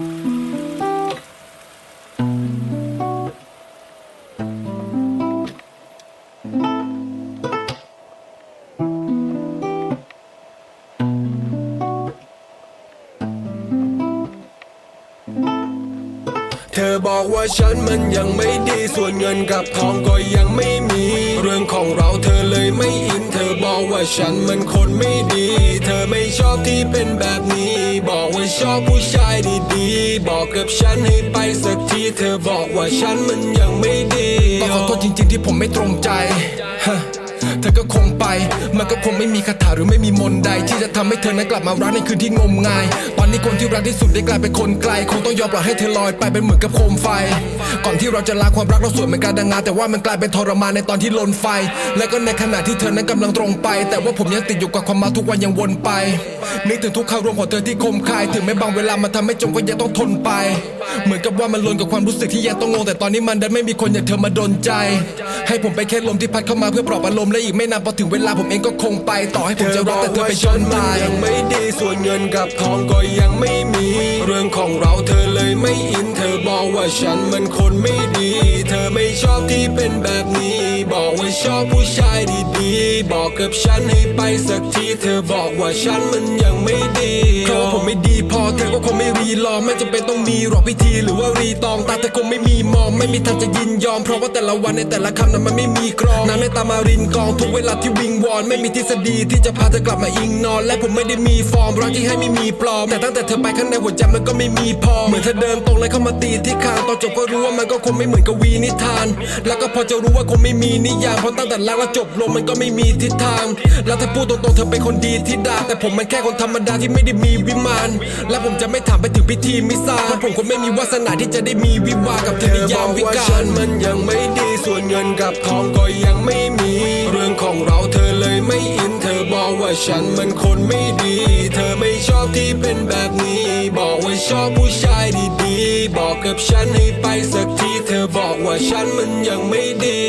เธอบอกว่าฉันมันยังไม่ดีส่วนเงินกับทองก็ยังไม่มี เรื่องของเราเธอเลยไม่อิน เธอบอกว่าฉันมันคนไม่ดี เธอไม่ชอบที่เป็นแบบนี้ ชอบผู้ชายดีๆ บอกกับฉันให้ไปสักทีเธอบอกว่าฉันมันยังไม่ดีต้องขอโทษจริงๆที่ผมไม่ตรงใจฮะ เธอก็คงไป มันก็คงไม่มีคาถาหรือไม่มีมนต์ใด ที่จะทำให้เธอนั้นกลับมารักในคืนที่งมงาย ตอนนี้คนที่รักที่สุดได้กลายเป็นคนไกล คงต้องยอมปล่อยให้เธอลอยไปเป็นเหมือนกับโคมไฟ ก่อนที่เราจะลาความรักเราสวยเหมือนการดังงานแต่ว่ามันกลายเป็นทรมานในตอนที่ลนไฟ และก็ในขณะที่เธอนั้นกำลังตรงไป แต่ว่าผมยังติดอยู่กับความมาทุกวันยังวนไป นึกถึงทุกคารมของเธอที่คมคาย ถึงแม้บางเวลามันทำให้จมก็ยังต้องทนไป เหมือนกับว่ามันลนกับความรู้สึกที่ยังต้องงงแต่ตอนนี้มันดันไม่มีคนอย่างเธอมาดนใจ ให้ผมไปแค่ลมที่พัดเข้ามาเพื่อปลอบอารมณ์และอีกไม่นานพอถึงเวลาผมเองก็คงไป ต่อให้ผมจะรักแต่เธอไปจนตายยังไม่ดีส่วนเงินกับทองก็ยังไม่มี เรื่องของเราเธอเลยไม่อิน เธอบอกว่าฉันมันคนไม่ดี เธอไม่ชอบที่เป็นแบบนี้ บอกว่าชอบผู้ชายดี บอกกับฉันให้ไปสักทีเธอบอกว่าฉันมันยังไม่ดีเพราะว่าผมไม่ดีพอเธอก็คงไม่รีรอไม่จำเป็นต้องมีหรอกพิธีหรือว่ารีตองตาเธอคงไม่มีมองไม่มีทางจะยินยอม เพราะว่าแต่ละวันในแต่ละคำนั้นมันไม่มีกรองน้ำในตามารินกองทุกเวลาที่วิงวอน ไม่มีทฤษฎีที่จะพาเธอกลับมาอิงนอน และผมไม่ได้มีฟอร์มรักที่ให้ไม่มีปลอม แต่ตั้งแต่เธอไปข้างในหัวใจมันก็ไม่มีพอ เหมือนเธอเดินตรงเลยเข้ามาตีที่คางตอนจบก็รู้ว่ามันก็คงไม่เหมือนกับวีนิทาน แล้วก็พอจะรู้ว่าคงไม่มีนิยามเพราะตั้งแต่แรกแล้วจบลงมันก็ไม่มีทิศทาง แล้วถ้าพูดตรงๆเธอเป็นคนดีที่ด่าแต่ผมมันแค่คนธรรมดาที่ไม่ได้มีวิมาน และผมจะไม่ถามไปถึงพิธีมิซาเพราะผมคงไม่มีวาสนาที่จะได้มีวิวากับเธอในยามวิว่ากาฉัลนมันยังไม่ดีส่วนเงินกับทองก็ยังไม่มี เรื่องของเราเธอเลยไม่อินเธอบอกว่าฉันมันคนไม่ดี เธอไม่ชอบที่เป็นแบบนี้ บอกว่าชอบผู้ชายดีๆ บอกกับฉันให้ไปสักทีเธอบอกว่าฉันมันยังไม่ดี